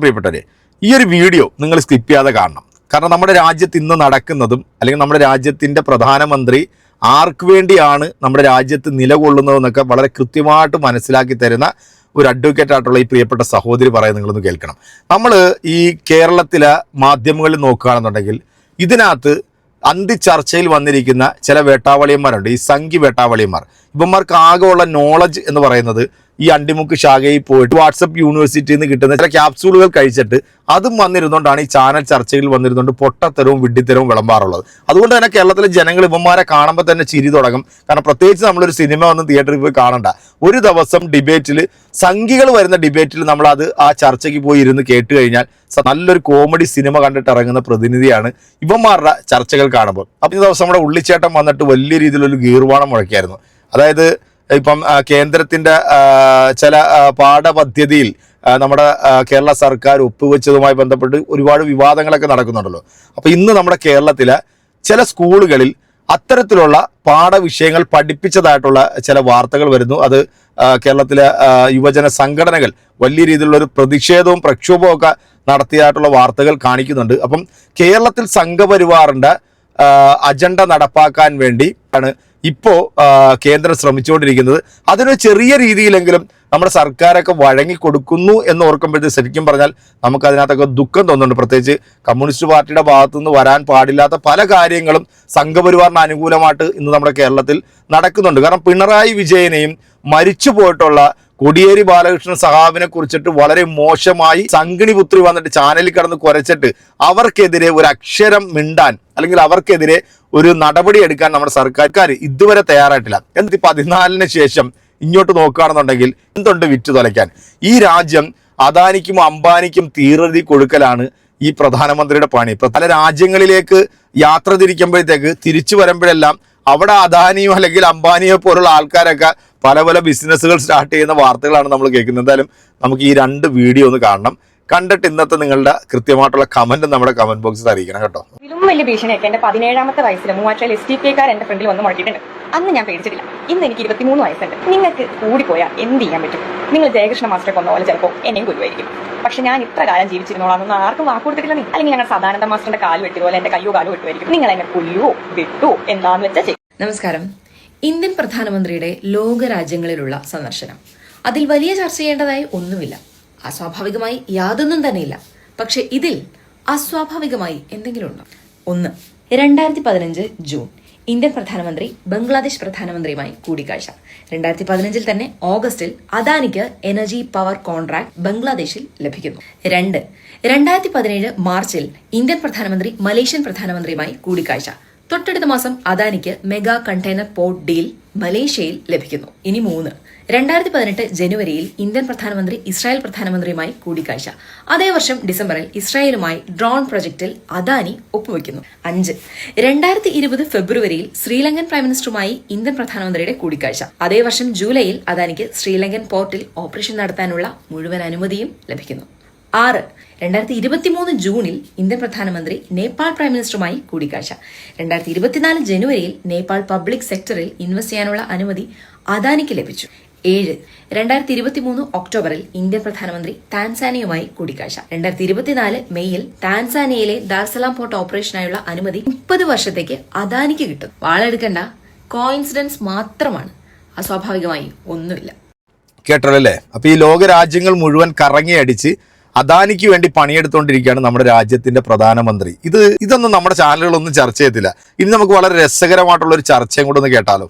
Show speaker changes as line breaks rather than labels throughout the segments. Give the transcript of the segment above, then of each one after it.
പ്രിയപ്പെട്ടവരെ ഈ ഒരു വീഡിയോ നിങ്ങൾ സ്കിപ്പ് ചെയ്യാതെ കാണണം. കാരണം നമ്മുടെ രാജ്യത്ത് ഇന്ന് നടക്കുന്നതും അല്ലെങ്കിൽ നമ്മുടെ രാജ്യത്തിന്റെ പ്രധാനമന്ത്രി ആർക്ക് വേണ്ടിയാണ് നമ്മുടെ രാജ്യത്ത് നിലകൊള്ളുന്നതെന്നൊക്കെ വളരെ കൃത്യമായിട്ട് മനസ്സിലാക്കി തരുന്ന ഒരു അഡ്വക്കേറ്റ് ആയിട്ടുള്ള ഈ പ്രിയപ്പെട്ട സഹോദരി പറയാൻ നിങ്ങളൊന്ന് കേൾക്കണം. നമ്മൾ ഈ കേരളത്തിലെ മാധ്യമങ്ങളിൽ നോക്കുകയാണെന്നുണ്ടെങ്കിൽ ഇതിനകത്ത് അന്തി ചർച്ചയിൽ വന്നിരിക്കുന്ന ചില വേട്ടാവളിയന്മാരുണ്ട്. ഈ സംഘി വേട്ടാവളിയന്മാർ. ഇവന്മാർക്ക് ആകെയുള്ള നോളജ് എന്ന് പറയുന്നത് ഈ അണ്ടിമുക്ക് ശാഖയിൽ പോയിട്ട് വാട്സപ്പ് യൂണിവേഴ്സിറ്റിയിൽ നിന്ന് കിട്ടുന്ന ചില ക്യാപ്സൂളുകൾ കഴിച്ചിട്ട് അതും വന്നിരുന്നുകൊണ്ടാണ് ഈ ചാനൽ ചർച്ചയിൽ വന്നിരുന്നുകൊണ്ട് പൊട്ടത്തരവും വിഡ്ഢിത്തരവും വിളമ്പാറുള്ളത്. അതുകൊണ്ട് തന്നെ കേരളത്തിലെ ജനങ്ങൾ ഇവന്മാരെ കാണുമ്പോൾ തന്നെ ചിരി തുടങ്ങും. കാരണം പ്രത്യേകിച്ച് നമ്മളൊരു സിനിമ ഒന്നും തിയേറ്ററിൽ പോയി കാണണ്ട. ഒരു ദിവസം ഡിബേറ്റിൽ സംഖ്യകൾ വരുന്ന ഡിബേറ്റിൽ നമ്മളത് ആ ചർച്ചയ്ക്ക് പോയി ഇരുന്ന് കേട്ട് കഴിഞ്ഞാൽ നല്ലൊരു കോമഡി സിനിമ കണ്ടിട്ട് ഇറങ്ങുന്ന പ്രതിനിധിയാണ് ഇവന്മാരുടെ ചർച്ചകൾ കാണുമ്പോൾ. അപ്പം ഈ ദിവസം നമ്മുടെ ഉള്ളിച്ചേട്ടൻ വന്നിട്ട് വലിയ രീതിയിലൊരു ഗീർവാണം മുഴക്കിയായിരുന്നു. അതായത് ഇപ്പം കേന്ദ്രത്തിന്റെ ചില പാഠപദ്ധതിയിൽ നമ്മുടെ കേരള സർക്കാർ ഒപ്പുവെച്ചതുമായി ബന്ധപ്പെട്ട് ഒരുപാട് വിവാദങ്ങളൊക്കെ നടക്കുന്നുണ്ടല്ലോ. അപ്പോൾ ഇന്ന് നമ്മുടെ കേരളത്തിലെ ചില സ്കൂളുകളിൽ അത്തരത്തിലുള്ള പാഠവിഷയങ്ങൾ പഠിപ്പിച്ചതായിട്ടുള്ള ചില വാർത്തകൾ വരുന്നു. അത് കേരളത്തിലെ യുവജന സംഘടനകൾ വലിയ രീതിയിലുള്ള ഒരു പ്രതിഷേധവും പ്രക്ഷോഭവും ഒക്കെ നടത്തിയതായിട്ടുള്ള വാർത്തകൾ കാണിക്കുന്നുണ്ട്. അപ്പം കേരളത്തിൽ സംഘപരിവാറിന്റെ അജണ്ട നടപ്പാക്കാൻ വേണ്ടി ആണ് ഇപ്പോൾ കേന്ദ്രം ശ്രമിച്ചുകൊണ്ടിരിക്കുന്നത് അതിന് ചെറിയ രീതിയിലെങ്കിലും നമ്മുടെ സർക്കാരൊക്കെ വഴങ്ങി കൊടുക്കുന്നു എന്ന് ഓർക്കുമ്പോഴത്തേക്ക് ശരിക്കും പറഞ്ഞാൽ നമുക്ക് അതിനകത്തൊക്കെ ദുഃഖം തോന്നുന്നുണ്ട്. പ്രത്യേകിച്ച് കമ്മ്യൂണിസ്റ്റ് പാർട്ടിയുടെ ഭാഗത്തുനിന്ന് വരാൻ പാടില്ലാത്ത പല കാര്യങ്ങളും സംഘപരിവാറിന് അനുകൂലമായിട്ട് ഇന്ന് നമ്മുടെ കേരളത്തിൽ നടക്കുന്നുണ്ട്. കാരണം പിണറായി വിജയനെയും മരിച്ചു പോയിട്ടുള്ള കൊടിയേരി ബാലകൃഷ്ണൻ സഹാബിനെ കുറിച്ചിട്ട് വളരെ മോശമായി സംഗിണി പുത്രി വന്നിട്ട് ചാനലിൽ കടന്ന് കുരച്ചിട്ട് അവർക്കെതിരെ ഒരു അക്ഷരം മിണ്ടാൻ അല്ലെങ്കിൽ അവർക്കെതിരെ ഒരു നടപടി എടുക്കാൻ നമ്മുടെ സർക്കാർക്കാർ ഇതുവരെ തയ്യാറായിട്ടില്ല. എന്നിട്ട് പതിനാലിന് ശേഷം ഇങ്ങോട്ട് നോക്കുകയാണെന്നുണ്ടെങ്കിൽ എന്തുണ്ട് വിറ്റ് തുലയ്ക്കാൻ? ഈ രാജ്യം അദാനിക്കും അംബാനിക്കും തീറതി കൊടുക്കലാണ് ഈ പ്രധാനമന്ത്രിയുടെ പണി. പല രാജ്യങ്ങളിലേക്ക് യാത്ര തിരിക്കുമ്പോഴത്തേക്ക് തിരിച്ചു വരുമ്പോഴെല്ലാം അവിടെ അദാനിയോ അല്ലെങ്കിൽ അംബാനിയോ പോലുള്ള ആൾക്കാരൊക്കെ പല പല ബിസിനസ്സുകൾ സ്റ്റാർട്ട് ചെയ്യുന്ന വാർത്തകളാണ് നമ്മൾ കേൾക്കുന്നത്. എന്തായാലും നമുക്ക് ഈ രണ്ട് വീഡിയോ ഒന്ന് കാണണം. കണ്ടിട്ട് ഇന്നത്തെ നിങ്ങളുടെ കൃത്യമായിട്ടുള്ള കമന്റ് നമ്മുടെ കമന്റ് ബോക്സിൽ അറിയിക്കണം കേട്ടോ.
ഇതിലും വലിയ ഭീഷണിയൊക്കെ എന്റെ പതിനേഴാമത്തെ വയസ്സിൽ മൂവാറ്റിൽ എസ് ടി കാർ എന്റെ ഫ്രണ്ടിൽ വന്ന് മുടക്കിയിട്ടുണ്ട് അന്ന് ഞാൻ പേടിച്ചിട്ടില്ല. ഇന്ന് എനിക്ക് ഇരുപത്തിമൂന്ന് വയസ്സുണ്ട്. നിങ്ങൾക്ക് കൂടിപ്പോയാൽ എന്ത് ചെയ്യാൻ പറ്റും? നിങ്ങൾ ജയകൃഷ്ണ മാസ്റ്ററെ കൊന്ന പോലെ ചിലപ്പോൾ എന്നെയും കൊല്ലുമായിരിക്കും പക്ഷെ ഞാൻ ഇത്ര കാലം ജീവിച്ചിരുന്നോളാം ആർക്കും വാക്ക് കൊടുത്തിട്ടില്ല നീ അല്ലെങ്കിൽ ഞങ്ങൾ സദാനന്ദ മാസ്റ്ററിന്റെ കാൽ വെട്ടിയതുപോലെ എന്റെ കയ്യോ കാലോ വെട്ടുമായിരിക്കും നിങ്ങൾ എന്നെ കൊല്ലുവോ വെട്ടുവോ എന്താന്ന് വെച്ചാൽ
നമസ്കാരം. ഇന്ത്യൻ പ്രധാനമന്ത്രിയുടെ ലോകരാജ്യങ്ങളിലുള്ള സന്ദർശനം. അതിൽ വലിയ ചർച്ച ചെയ്യേണ്ടതായി ഒന്നുമില്ല. അസ്വാഭാവികമായി യാതൊന്നും തന്നെയില്ല. പക്ഷെ ഇതിൽ അസ്വാഭാവികമായി എന്തെങ്കിലും ഉണ്ടോ? ഒന്ന് രണ്ടായിരത്തി പതിനഞ്ച് ജൂൺ ഇന്ത്യൻ പ്രധാനമന്ത്രി ബംഗ്ലാദേശ് പ്രധാനമന്ത്രിയുമായി കൂടിക്കാഴ്ച. രണ്ടായിരത്തി പതിനഞ്ചിൽ തന്നെ ഓഗസ്റ്റിൽ അദാനിക്ക് എനർജി പവർ കോൺട്രാക്ട് ബംഗ്ലാദേശിൽ ലഭിക്കുന്നു. രണ്ട് രണ്ടായിരത്തി പതിനേഴ് മാർച്ചിൽ ഇന്ത്യൻ പ്രധാനമന്ത്രി മലേഷ്യൻ പ്രധാനമന്ത്രിയുമായി കൂടിക്കാഴ്ച. തൊട്ടടുത്ത മാസം അദാനിക്ക് മെഗാ കണ്ടെയ്നർ പോർട്ട് ഡീൽ മലേഷ്യയിൽ ലഭിക്കുന്നു. ഇനി മൂന്ന്. രണ്ടായിരത്തി പതിനെട്ട് ജനുവരിയിൽ ഇന്ത്യൻ പ്രധാനമന്ത്രി ഇസ്രായേൽ പ്രധാനമന്ത്രിയുമായി കൂടിക്കാഴ്ച. അതേ വർഷം ഡിസംബറിൽ ഇസ്രായേലുമായി ഡ്രോൺ പ്രൊജക്ടിൽ അദാനി ഒപ്പുവെക്കുന്നു. അഞ്ച്. രണ്ടായിരത്തി ഇരുപത് ഫെബ്രുവരിയിൽ ശ്രീലങ്കൻ പ്രൈം മിനിസ്റ്ററുമായി ഇന്ത്യൻ പ്രധാനമന്ത്രിയുടെ കൂടിക്കാഴ്ച. അതേ വർഷം ജൂലൈയിൽ അദാനിക്ക് ശ്രീലങ്കൻ പോർട്ടിൽ ഓപ്പറേഷൻ നടത്താനുള്ള മുഴുവൻ അനുമതിയും ലഭിക്കുന്നു. ആറ്. രണ്ടായിരത്തി ഇരുപത്തിമൂന്ന് ജൂണിൽ ഇന്ത്യൻ പ്രധാനമന്ത്രി നേപ്പാൾ പ്രൈം മിനിസ്റ്ററുമായി കൂടിക്കാഴ്ച. രണ്ടായിരത്തി ഇരുപത്തിനാല് ജനുവരിയിൽ നേപ്പാൾ പബ്ലിക് സെക്ടറിൽ ഇൻവെസ്റ്റ് ചെയ്യാനുള്ള അനുമതി അദാനിക്ക് ലഭിച്ചു. ഏഴ്. രണ്ടായിരത്തി ഇരുപത്തി മൂന്ന് ഒക്ടോബറിൽ ഇന്ത്യൻ പ്രധാനമന്ത്രി താൻസാനിയുമായി കൂടിക്കാഴ്ച. രണ്ടായിരത്തി ഇരുപത്തിനാല് മെയ്യിൽ താൻസാനിയയിലെ ദാർസലാം പോർട്ട് ഓപ്പറേഷനായുള്ള അനുമതി മുപ്പത് വർഷത്തേക്ക് അദാനിക്ക് കിട്ടും. വാളെടുക്കേണ്ട കോയിൻസിഡൻസ് മാത്രമാണ്. അസ്വാഭാവികമായി ഒന്നുമില്ല.
കേട്ടല്ലേ അപ്പൊ ഈ ലോക രാജ്യങ്ങൾ മുഴുവൻ കറങ്ങി അടിച്ച് അദാനിക്ക് വേണ്ടി പണിയെടുത്തുകൊണ്ടിരിക്കുകയാണ് നമ്മുടെ രാജ്യത്തിന്റെ പ്രധാനമന്ത്രി. ഇത് ഇതൊന്നും നമ്മുടെ ചാനലുകളൊന്നും ചർച്ച ചെയ്യത്തില്ല. ഇനി നമുക്ക് വളരെ രസകരമായിട്ടുള്ള ഒരു ചർച്ചയും കൂടെ ഒന്ന് കേട്ടാലോ?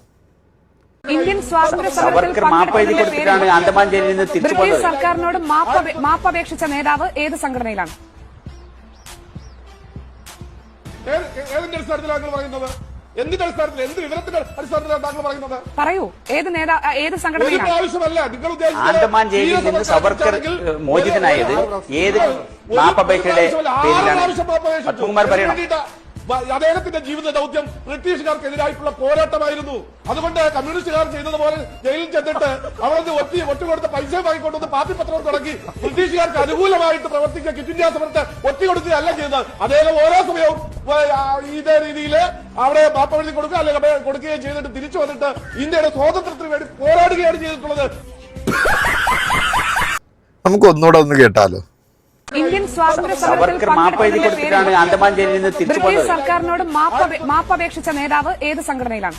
ഇന്ത്യൻ സ്വാതന്ത്ര്യ സമരത്തിൽ ബ്രിട്ടീഷ് സർക്കാരിനോട് മാപ്പ് മാപ്പ് അപേക്ഷിച്ച നേതാവ് ഏത് സംഘടനയിലാണ്?
ഏത് ഏതിന്റെ അടിസ്ഥാനത്തിലാണ് പറയുന്നത്? എന്തിന്റെ അടിസ്ഥാനത്തിൽ എന്ത് വിവരത്തിന്റെ അടിസ്ഥാനത്തിലാണ് താങ്കൾ പറയുന്നത്?
പറയൂ. ഏത് നേതാ ഏത്
ഒരു ആവശ്യമല്ല നിങ്ങൾ ഉദ്ദേശിച്ചത്
ആൻഡമാൻ ജയിലിൽ നിന്ന് സവർക്കർ മോചിതനായത് ഏത് മാപ്പപേക്ഷയുടെ പേരിലാണ്?
പ്രാവശ്യം
പറയണം.
അദ്ദേഹത്തിന്റെ ജീവിത ദൗത്യം ബ്രിട്ടീഷുകാർക്കെതിരായിട്ടുള്ള പോരാട്ടമായിരുന്നു. അതുകൊണ്ട് കമ്മ്യൂണിസ്റ്റുകാർ ചെയ്തതുപോലെ ജയിലിൽ ചെന്നിട്ട് അവിടെ ഒത്തി ഒറ്റുകൊടുത്ത പൈസ വാങ്ങിക്കൊണ്ടുവന്ന് പാർട്ടി പത്രം തുടങ്ങി ബ്രിട്ടീഷുകാർക്ക് അനുകൂലമായിട്ട് പ്രവർത്തിക്കുക കിറ്റ് ഇന്ത്യ സമരത്തെ ഒറ്റിക്കൊടുക്കുകയല്ല ചെയ്തത്. അദ്ദേഹം ഓരോ സമയവും ഇതേ രീതിയിൽ അവിടെ പാപ്പ എഴുതി കൊടുക്കുക അല്ലെങ്കിൽ കൊടുക്കുകയും ചെയ്തിട്ട് തിരിച്ചു വന്നിട്ട് ഇന്ത്യയുടെ സ്വാതന്ത്ര്യത്തിന് വേണ്ടി പോരാടുകയാണ് ചെയ്തിട്ടുള്ളത്.
നമുക്ക് ഒന്നുകൂടെ ഒന്ന് കേട്ടാലോ?
ഇന്ത്യൻ സ്വാതന്ത്ര്യ സമരത്തിൽ ബ്രിട്ടീഷ് സർക്കാരിനോട് മാപ്പ് അപേ- അപേക്ഷിച്ച നേതാവ് ഏത് സംഘടനയിലാണ്?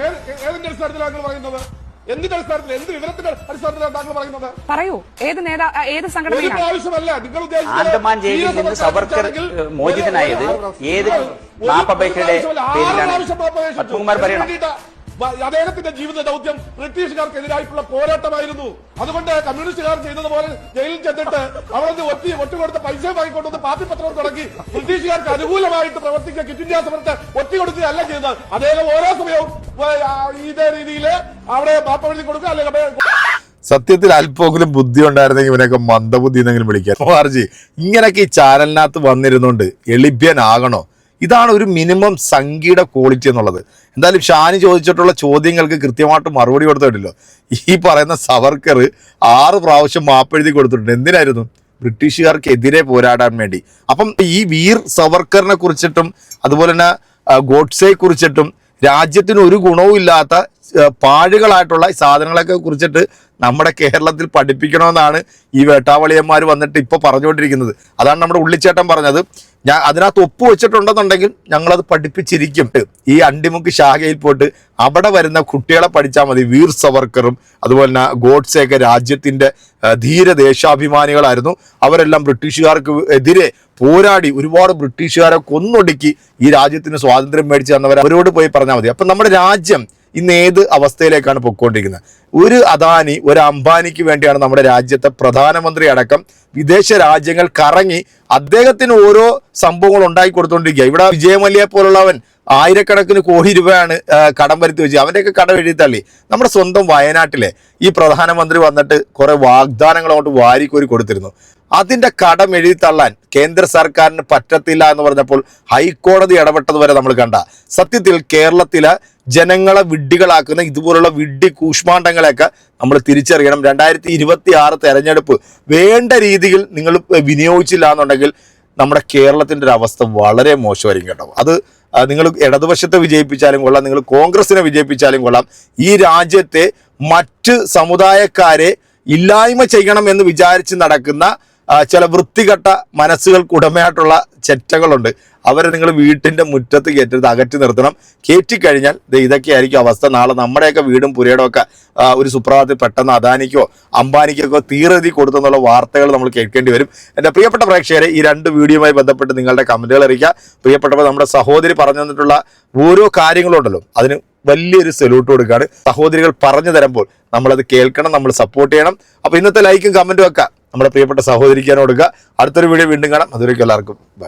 ഏത്- ഏതിന്റെ അടിസ്ഥാനത്തിലാണ് പറയുന്നത്? എന്തിന്റെ അടിസ്ഥാനത്തിൽ എന്ത് വിവരത്തിന്റെ അടിസ്ഥാനത്തിലാണ് താങ്കൾ പറയുന്നത്?
പറയൂ. ഏത് നേതാ ഏത് സംഘടന
ആവശ്യമല്ല നിങ്ങൾ ഉദ്ദേശിച്ചത്
ആൻഡമാൻ ജയിലിൽ നിന്ന് സവർക്കർ മോചിതനായത് ഏത് മാപ്പപേക്ഷയുടെ പേരിലാണ്? പത്മകുമാർ പറയണം.
അദ്ദേഹത്തിന്റെ ജീവിത ദൗത്യം ബ്രിട്ടീഷുകാർക്കെതിരായിട്ടുള്ള പോരാട്ടമായിരുന്നു. അതുകൊണ്ട് കമ്മ്യൂണിസ്റ്റുകാർ ചെയ്തതുപോലെ ജയിലിൽ ചെന്നിട്ട് അവിടെ ഒറ്റി ഒറ്റുകൊടുത്ത പൈസ വാങ്ങിക്കൊണ്ടുവന്ന് പാർട്ടി പത്രം തുടങ്ങി. ബ്രിട്ടീഷുകാർക്ക് അനുകൂലമായിട്ട് പ്രവർത്തിക്കുക കിറ്റ് ഇന്ത്യ സമരത്തെ ഒറ്റുകൊടുക്കുകയല്ല ചെയ്തത് അദ്ദേഹം ഓരോ സമയവും ഇതേ രീതിയിൽ അവിടെ പാപ്പ എഴുതി കൊടുക്കുക അല്ലെങ്കിൽ
സത്യത്തിൽ അല്പമെങ്കിലും ബുദ്ധി ഉണ്ടായിരുന്നെങ്കിൽ ഇവനൊക്കെ മന്ദബുദ്ധി എന്നെങ്കിലും വിളിക്കാം. ആർജി ഇങ്ങനെയൊക്കെ ഈ ചാനലിനകത്ത് വന്നിരുന്നുകൊണ്ട് എളിഭ്യനാകണോ? ഇതാണ് ഒരു മിനിമം സംഖ്യയുടെ ക്വാളിറ്റി എന്നുള്ളത്. എന്തായാലും ഷാനി ചോദിച്ചിട്ടുള്ള ചോദ്യങ്ങൾക്ക് കൃത്യമായിട്ട് മറുപടി കൊടുത്തിട്ടില്ലോ. ഈ പറയുന്ന സവർക്കർ ആറ് പ്രാവശ്യം മാപ്പെഴുതി കൊടുത്തിട്ടുണ്ട്. എന്തിനായിരുന്നു? ബ്രിട്ടീഷുകാർക്കെതിരെ പോരാടാൻ വേണ്ടി. അപ്പം ഈ വീർ സവർക്കറിനെ കുറിച്ചിട്ടും അതുപോലെ തന്നെ ഗോഡ്സെ കുറിച്ചിട്ടും രാജ്യത്തിന് ഒരു ഗുണവും ഇല്ലാത്ത പാഴുകളായിട്ടുള്ള സാധനങ്ങളൊക്കെ കുറിച്ചിട്ട് നമ്മുടെ കേരളത്തിൽ പഠിപ്പിക്കണമെന്നാണ് ഈ വേട്ടാവളിയന്മാർ വന്നിട്ട് ഇപ്പോൾ പറഞ്ഞുകൊണ്ടിരിക്കുന്നത്. അതാണ് നമ്മുടെ ഉള്ളിച്ചേട്ടൻ പറഞ്ഞത്. ഞാൻ അതിനകത്ത് ഒപ്പ് വെച്ചിട്ടുണ്ടെന്നുണ്ടെങ്കിൽ ഞങ്ങളത് പഠിപ്പിച്ചിരിക്കും. ഈ അണ്ടിമുക്ക് ശാഖയിൽ പോയിട്ട് അവിടെ വരുന്ന കുട്ടികളെ പഠിച്ചാൽ മതി. വീർ സവർക്കറും അതുപോലെ തന്നെ ഗോഡ്സെയൊക്കെ രാജ്യത്തിന്റെ ധീര ദേശാഭിമാനികളായിരുന്നു. അവരെല്ലാം ബ്രിട്ടീഷുകാർക്ക് എതിരെ പോരാടി ഒരുപാട് ബ്രിട്ടീഷുകാരെ കൊന്നൊടുക്കി ഈ രാജ്യത്തിന് സ്വാതന്ത്ര്യം മേടിച്ച് തന്നവർ അവരോട് പോയി പറഞ്ഞാൽ മതി. അപ്പം നമ്മുടെ രാജ്യം ഇന്ന് ഏത് അവസ്ഥയിലേക്കാണ് പൊയ്ക്കൊണ്ടിരിക്കുന്നത്? ഒരു അദാനി ഒരു അംബാനിക്ക് വേണ്ടിയാണ് നമ്മുടെ രാജ്യത്തെ പ്രധാനമന്ത്രി അടക്കം വിദേശ രാജ്യങ്ങൾ കറങ്ങി അദ്ദേഹത്തിന് ഓരോ സംഭവങ്ങൾ ഉണ്ടാക്കി കൊടുത്തുകൊണ്ടിരിക്കുക ഇവിടെ വിജയമല്യെ പോലുള്ളവൻ ആയിരക്കണക്കിന് കോടി രൂപയാണ് കടം വരുത്തി വെച്ചത് അവന്റെയൊക്കെ കടം എഴുതിത്തള്ളി നമ്മുടെ സ്വന്തം വയനാട്ടിലെ ഈ പ്രധാനമന്ത്രി വന്നിട്ട് കുറെ വാഗ്ദാനങ്ങൾ അങ്ങോട്ട് വാരിക്കോരി കൊടുത്തിരുന്നു. അതിന്റെ കടം എഴുതി തള്ളാൻ കേന്ദ്ര സർക്കാരിന് പറ്റത്തില്ല എന്ന് പറഞ്ഞപ്പോൾ ഹൈക്കോടതി ഇടപെട്ടത് വരെ നമ്മൾ കണ്ട. സത്യത്തിൽ കേരളത്തിലെ ജനങ്ങളെ വിഡ്ഢികളാക്കുന്ന ഇതുപോലുള്ള വിഡ്ഢി കൂഷ്മാണ്ഡങ്ങളെയൊക്കെ നമ്മൾ തിരിച്ചറിയണം. രണ്ടായിരത്തി ഇരുപത്തി ആറ് തെരഞ്ഞെടുപ്പ് വേണ്ട രീതിയിൽ നിങ്ങൾ വിനിയോഗിച്ചില്ല എന്നുണ്ടെങ്കിൽ നമ്മുടെ കേരളത്തിന്റെ ഒരു അവസ്ഥ വളരെ മോശമായിരിക്കും കേട്ടോ. അത് നിങ്ങൾ ഇടതുപക്ഷത്തെ വിജയിപ്പിച്ചാലും കൊള്ളാം നിങ്ങൾ കോൺഗ്രസിനെ വിജയിപ്പിച്ചാലും കൊള്ളാം. ഈ രാജ്യത്തെ മറ്റ് സമുദായക്കാരെ ഇല്ലായ്മ ചെയ്യണം എന്ന് വിചാരിച്ച് നടക്കുന്ന ചില വൃത്തികെട്ട മനസ്സുകൾക്ക് ഉടമയായിട്ടുള്ള ചെറ്റകളുണ്ട്. അവരെ നിങ്ങൾ വീട്ടിന്റെ മുറ്റത്ത് കയറ്റരുത് അകറ്റി നിർത്തണം. കയറ്റിക്കഴിഞ്ഞാൽ ദേ ഇതൊക്കെയായിരിക്കും അവസ്ഥ. നാളെ നമ്മുടെയൊക്കെ വീടും പുരയുടെ ഒക്കെ ഒരു സുപ്രഭാതത്തിൽ പെട്ടെന്ന് അദാനിക്കോ അംബാനിക്കോ തീരതി കൊടുത്തെന്നുള്ള വാർത്തകൾ നമ്മൾ കേൾക്കേണ്ടി വരും. എന്റെ പ്രിയപ്പെട്ട പ്രേക്ഷകരെ ഈ രണ്ട് വീഡിയോയുമായി ബന്ധപ്പെട്ട് നിങ്ങളുടെ കമന്റുകൾ അറിയിക്കുക. പ്രിയപ്പെട്ടപ്പോൾ നമ്മുടെ സഹോദരി പറഞ്ഞു തന്നിട്ടുള്ള ഓരോ കാര്യങ്ങളും ഉണ്ടല്ലോ അതിന് വലിയൊരു സല്യൂട്ട് കൊടുക്കുകയാണ്. സഹോദരികൾ പറഞ്ഞു തരുമ്പോൾ നമ്മളത് കേൾക്കണം നമ്മൾ സപ്പോർട്ട് ചെയ്യണം. അപ്പോൾ ഇന്നത്തെ ലൈക്കും കമന്റും ഒക്കെ നമ്മുടെ പ്രിയപ്പെട്ട സഹോദരിക്കാനോടുക കൊടുക്കുക. അടുത്തൊരു വീഡിയോ വീണ്ടും കാണാം. അതുവരേക്കും എല്ലാവർക്കും. ബൈ